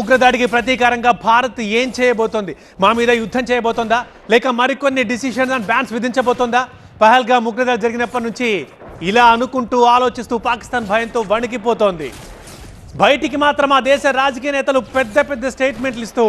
ఉగ్రదాడికి ప్రతీకారంగా భారత్ ఏం చేయబోతోంది? మా మీద యుద్ధం చేయబోతోందా? లేక మరికొన్ని డిసిషన్స్ అండ్ బ్యాన్స్ విధించబోతోందా? పహల్గా ఉగ్రదాడి జరిగినప్పటి నుంచి ఇలా అనుకుంటూ ఆలోచిస్తూ పాకిస్తాన్ భయంతో వణికిపోతోంది. బయటికి మాత్రం ఆ దేశ రాజకీయ నేతలు పెద్ద పెద్ద స్టేట్మెంట్లు ఇస్తూ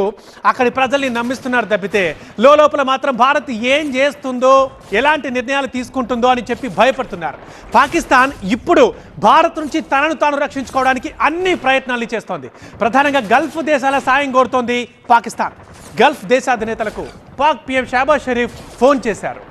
అక్కడి ప్రజల్ని నమ్మిస్తున్నారు తప్పితే లోపల మాత్రం భారత్ ఏం చేస్తుందో ఎలాంటి నిర్ణయాలు తీసుకుంటుందో అని చెప్పి భయపడుతున్నారు. పాకిస్తాన్ ఇప్పుడు భారత్ నుంచి తనను తాను రక్షించుకోవడానికి అన్ని ప్రయత్నాలు చేస్తోంది. ప్రధానంగా గల్ఫ్ దేశాల సాయం కోరుతోంది పాకిస్తాన్. గల్ఫ్ దేశాధినేతలకు పాక్ పీఎం షాబాజ్ షరీఫ్ ఫోన్ చేశారు.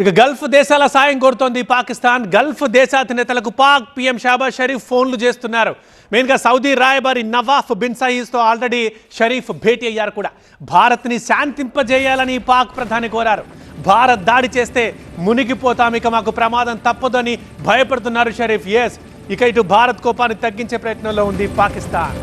ఇక గల్ఫ్ దేశాల సాయం కోరుతోంది పాకిస్తాన్. గల్ఫ్ దేశాధినేతలకు పాక్ పీఎం షాబాజ్ షరీఫ్ ఫోన్లు చేస్తున్నారు. మెయిన్గా సౌదీ రాయబారి నవాఫ్ బిన్ సయీస్తో ఆల్రెడీ షరీఫ్ భేటీ అయ్యారు కూడా. భారత్ని శాంతింపజేయాలని పాక్ ప్రధాని కోరారు. భారత్ దాడి చేస్తే మునిగిపోతాం ఇక మాకు ప్రమాదం తప్పదని భయపడుతున్నారు షరీఫ్. ఎస్ ఇక ఇటు భారత్ కోపాన్ని తగ్గించే ప్రయత్నంలో ఉంది పాకిస్తాన్.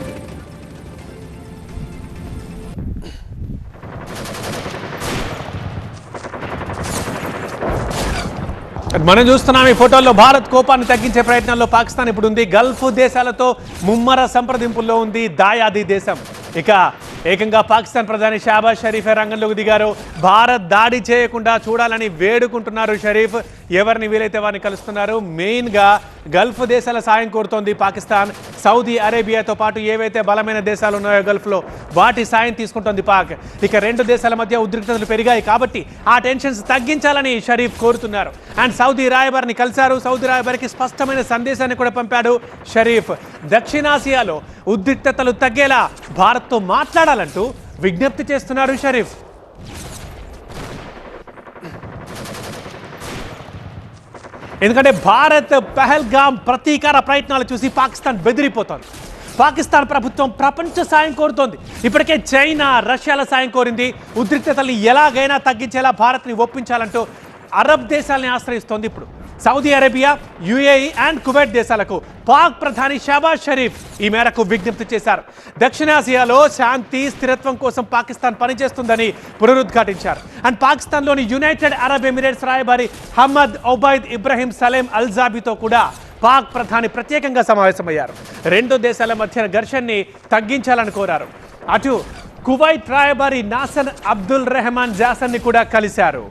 మనం చూస్తున్నాం ఈ ఫోటోల్లో భారత్ కోపాన్ని తగ్గించే ప్రయత్నంలో పాకిస్తాన్ ఇప్పుడు ఉంది గల్ఫ్ దేశాలతో ముమ్మర సంప్రదింపుల్లో ఉంది. దాయాది దేశం. ఇక ఏకంగా పాకిస్తాన్ ప్రధాని షాబాజ్ షరీఫ్ రంగంలోకి దిగారు. భారత్ దాడి చేయకుండా చూడాలని వేడుకుంటున్నారు షరీఫ్. ఎవరిని వీలైతే వారిని కలుస్తున్నారు. మెయిన్గా గల్ఫ్ దేశాల సాయం కోరుతోంది పాకిస్తాన్. సౌదీ అరేబియాతో పాటు ఏవైతే బలమైన దేశాలు ఉన్నాయో గల్ఫ్లో వాటి సాయం తీసుకుంటోంది పాక్. ఇక రెండు దేశాల మధ్య ఉద్రిక్తతలు పెరిగాయి కాబట్టి ఆ టెన్షన్స్ తగ్గించాలని షరీఫ్ కోరుతున్నారు. అండ్ సౌదీ రాయబారిని కలిశారు. సౌదీ రాయబారికి స్పష్టమైన సందేశాన్ని కూడా పంపాడు షరీఫ్. దక్షిణాసియాలో ఉద్రిక్తతలు తగ్గేలా భారత్తో మాట్లాడాలంటూ విజ్ఞప్తి చేస్తున్నారు షరీఫ్. ఎందుకంటే భారత్ పెహల్గామ్ ప్రతీకార ప్రయత్నాలు చూసి పాకిస్తాన్ బెదిరిపోతోంది. పాకిస్తాన్ ప్రభుత్వం ప్రపంచ సాయం కోరుతోంది. ఇప్పటికే చైనా రష్యాల సాయం కోరింది. ఉద్రిక్తతల్ని ఎలాగైనా తగ్గించేలా భారత్ని ఒప్పించాలంటూ అరబ్ దేశాలని ఆశ్రయిస్తోంది ఇప్పుడు. Saudi Arabia UAE and Kuwait దేశాలకు పాక్ ప్రధాని షాబాజ్ షరీఫ్ ఈ మేరకు విజ్ఞప్తి చేశారు. దక్షిణాసియాలో శాంతి స్థిరత్వం కోసం పాకిస్తాన్ పనిచేస్తుందని పునరుద్ఘాటించారు. అండ్ పాకిస్తాన్లోని యునైటెడ్ అరబ్ ఎమిరేట్స్ రాయబారి హమ్మద్ ఒబైద్ ఇబ్రహీం సలేం అల్జాబీతో కూడా పాక్ ప్రధాని ప్రత్యేకంగా సమావేశమయ్యారు. రెండు దేశాల మధ్య ఘర్షణని తగ్గించాలని కోరారు. అటు కువైట్ రాయబారి నాసన్ అబ్దుల్ రెహమాన్ జాసన్ని కూడా కలిశారు.